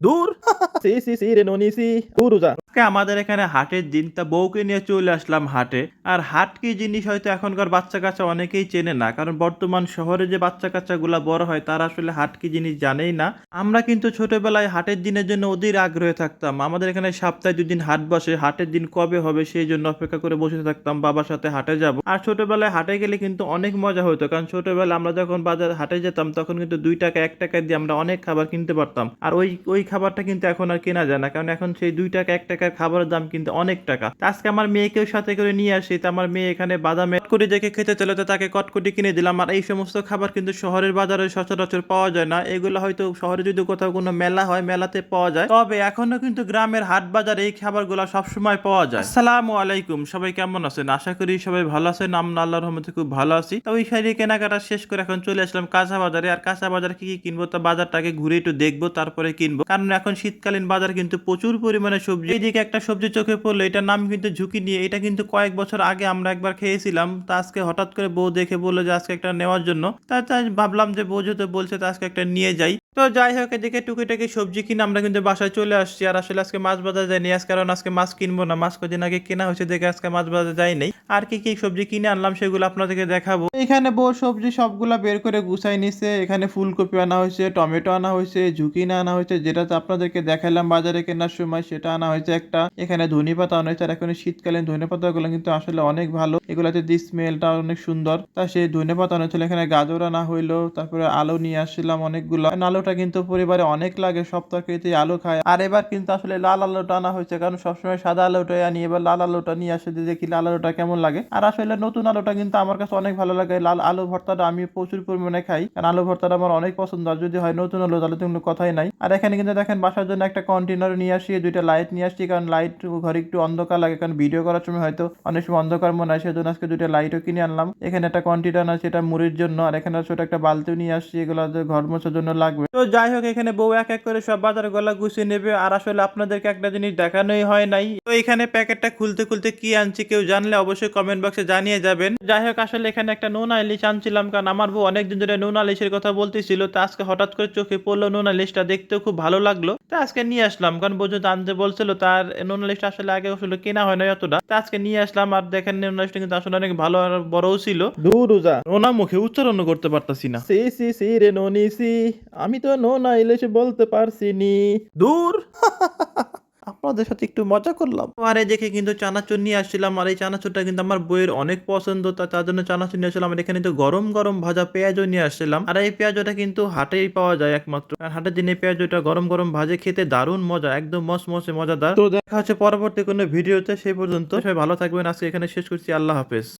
দূর আমাদের এখানে হাটের দিন তা বউকে নিয়ে চলে আসলাম হাটে। আর হাট কি জিনিস হয়তো এখনকার বাচ্চা কাচ্চা অনেকেই চেনে না, কারণ বর্তমান শহরে যে বাচ্চা কাচ্চা গুলা বড় হয়, তারা আসলে হাট কি জিনিস জানেই না। আমরা কিন্তু ছোটবেলায় হাটের দিনের জন্য অধীর আগ্রহে থাকতাম। আমাদের এখানে সপ্তাহে দুদিন হাট বসে, হাটের দিন কবে হবে সেই জন্য অপেক্ষা করে বসে থাকতাম, বাবার সাথে হাটে যাব। আর ছোটবেলায় হাটে গেলে কিন্তু অনেক মজা হতো, কারণ ছোটবেলায় আমরা যখন বাজার হাটে যেতাম, তখন কিন্তু দুই টাকা, এক টাকা দিয়ে আমরা অনেক খাবার কিনতে পারতাম। আর ওই ওই খাবারটা কিন্তু এখন আর কেনা যায় না। কারণ এখন সেই দুই টাকা, এক টাকার খাবারের দাম কিন্তু অনেক টাকা। আজকে আমার মেয়েকেও সাথে করে নিয়ে আসি। তা আমার মেয়ে এখানে বাদামে কটকুটি দেখে খেতে চলে। তো তাকে কটকুটি কিনে দিলাম। আর এই সমস্ত খাবার কিন্তু শহরের বাজারে সচরাচর পাওয়া যায় না। এগুলো হয়তো শহরে যদি কোথাও কোনো মেলা হয়, মেলাতে পাওয়া যায়। তবে এখনও কিন্তু গ্রামের হাট বাজারে এই খাবারগুলো সবসময় পাওয়া যায়। আসসালামু আলাইকুম। সবাই কেমন আছেন? আশা করি সবাই ভালো আছেন। আমরা আল্লাহর রহমতে খুব ভালো আছি। তো ওই সাইডে কেনাকাটা শেষ করে এখন চলে আসলাম কাঁচা বাজারে। আর কাঁচা বাজারে কি কি কিনবো তা বাজারটাকে ঘুরে একটু দেখব, তারপরে কিনবো। কারণ এখন শীতকালীন বাজার কিন্তু প্রচুর পরিমাণে সবজি। এইদিকে একটা সবজি চোখে পড়ল, এটার নাম কিন্তু ঝুঁকি নিয়ে। এটা কিন্তু কয়েক বছর আগে আমরা একবার খেয়েছিলাম, তা আজকে হঠাৎ করে বউ দেখে বলল যে আজকে একটা নেওয়ার জন্য। তা ভাবলাম যে বউ যেহেতু বলছে তা আজকে একটা নিয়ে যাই। তো যাই হোক, এদিকে টুকিটাকি সবজি কিনে আমরা কিন্তু বাসায় চলে আসছি। আর আসলে আজকে মাছ বাজার যাইনি আজকে কারণ আজকে মাছ কিনবো না। মাছ কদিন আগে কেনা হয়েছে, দেখে আজকে মাছ বাজার যাই নাই আর কি কি সবজি কিনে আনলাম সেগুলো আপনাদেরকে দেখাবো। এখানে বউ সবজি সবগুলা বের করে গুছাই নিছে। এখানে ফুলকপি আনা হয়েছে, টমেটো আনা হয়েছে ঝুঁকিনা আনা হয়েছে, যেটা তো আপনাদেরকে দেখালাম বাজারে কেনার সময় সেটা আনা হয়েছে একটা। এখানে ধনে পাতা আনা হয়েছে, আর এখন শীতকালীন ধনে পাতাগুলো কিন্তু আসলে অনেক ভালো। এগুলাতে দি স্মেলটা অনেক সুন্দর। তা সেই ধনে পাতা আনা হয়েছিল, এখানে গাজর আনা হইল, তারপরে আলু নিয়ে আসছিলাম অনেকগুলো। আলুটা কিন্তু পরিবারে অনেক লাগে, সব তরকারিতে আলু খায়। আর এবার কিন্তু আসলে লাল আলুটা আনা হয়েছে, কারণ সবসময় সাদা আলুটাই আনি, এবার লাল আলুটা নিয়ে আসে দেখি লাল আলুটা কেমন লাগে। আর আসলে নতুন আলুটা কিন্তু আমার কাছে অনেক ভালো লাগে। লাল আলু ভর্তাটা আমি প্রচুর পরিমাণে খাই, কারণ আলু ভর্তাটা আমার অনেক পছন্দ। আর যদি হয় নতুন আলু, তাহলে তো কোনো কথাই নাই। আর এখানে কিন্তু দেখেন, বাসার জন্য কন্টেনার নিয়ে আসি দুইটা লাইট নিয়ে আসছি, কারণ লাইট ঘরে একটু অন্ধকার লাগে, কারণ ভিডিও করার সময় হয়তো অনেক সময় অন্ধকার মনে হয়, সেজন্য আজকে দুইটা লাইটও কিনে আনলাম। এখানে একটা কন্টেনার আছে, এটা মুড়ির জন্য, আর এখানে ছোট একটা বালতিও নিয়ে আসছি, এগুলো ঘর মোছার জন্য লাগবে। তো যাই হোক, এখানে বউ এক এক করে সব বাজার গলা গুছিয়ে নেবে, আর আসলে আপনাদেরকে একটা জিনিস দেখানোই হয় নাই। তো এখানে প্যাকেটটা খুলতে খুলতে কি আনছি কেউ জানলে অবশ্যই কমেন্ট বক্সে জানিয়ে যাবেন। যাই হোক, আসলে এখানে একটা নুন ইলিশ আনছিলাম, কারণ আমার বউ অনেকদিন ধরে নুন ইলিশের কথা বলতেছিল, তো আজকে হঠাৎ করে চোখে পড়ল নুন ইলিশটা দেখতেও খুব ভালো লাগল। তো আজকে নিয়ে আসলাম কারণ যদি আনতে বলছিল তার নুন আসলে আগে আসলে কেনা হয় না অতটা। তা আজকে নিয়ে আসলাম আর দেখেন নুন কিন্তু আসলে অনেক ভালো আর বড়ও ছিল। দুরুজা যা। নোনা মুখে উচ্চারণ করতে পারতাছি না। সি সি সি রে নোনি সি। আমি তো নোনা ইলিশ বলতে পারছি নি। দূর। আপনাদের সাথে একটু মজা করলাম। আর এই দেখে কিন্তু চানাচুর নিয়ে আসছিলাম আর এই চানাচুরটা কিন্তু আমার বইয়ের অনেক পছন্দ তা তার জন্য চানাচুর নিয়ে আসলাম আর এখানে তো গরম গরম ভাজা পেঁয়াজও নিয়ে আসছিলাম। আর এই পেঁয়াজটা কিন্তু হাটেই পাওয়া যায় একমাত্র। আর হাটের দিনে পেঁয়াজটা গরম গরম ভাজে খেতে দারুণ মজা একদম মস মসে মজাদার। তো দেখা হচ্ছে পরবর্তী কোনো ভিডিওতে সেই পর্যন্ত সবাই ভালো থাকবেন। আজকে এখানে শেষ করছি আল্লাহ হাফেজ।